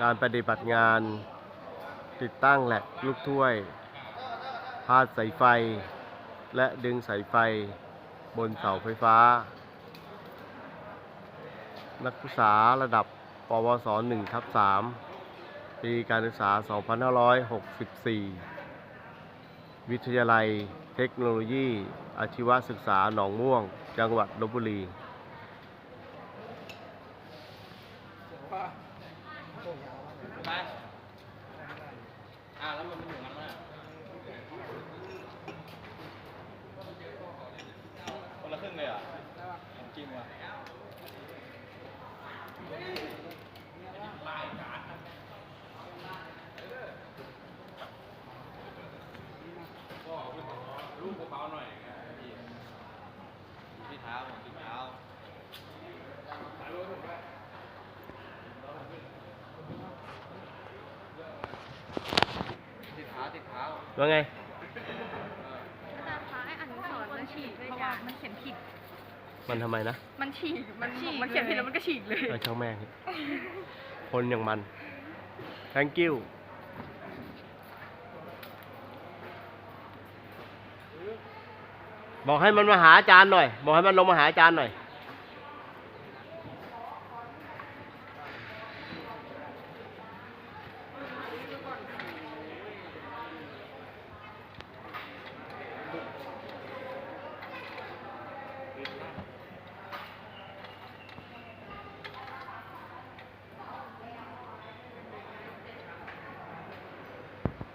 การปฏิบัติงาน ติดตั้งแหลกลูกถ้วย พาดสายไฟ และดึงสายไฟบนเสาไฟฟ้า นักศึกษาระดับปวส1ทับ3ปีการศึกษา 2564 วิทยาลัยเทคโนโลยีอาชีวศึกษาหนองม่วง จังหวัดลบบุรี ไปอ่าแล้วมันอยู่งั้นมั้ยคนละครึ่งเลยเหรอของจริงว่ะลูกเบาๆหน่อยที่เท้าของที่เท้า ติดเท้าติดเท้า ว่าไง อาจารย์คะไอ้อนุสรณ์มันฉีกเพราะว่ามันเขียนผิด มันทำไมนะมันฉีก มันมันเขียนผิดแล้วมันก็ฉีกเลย เออช่างแม่งคนอย่างมัน thank you บอกให้มันมาหาอาจารย์หน่อย บอกให้มันลงมาหาอาจารย์หน่อย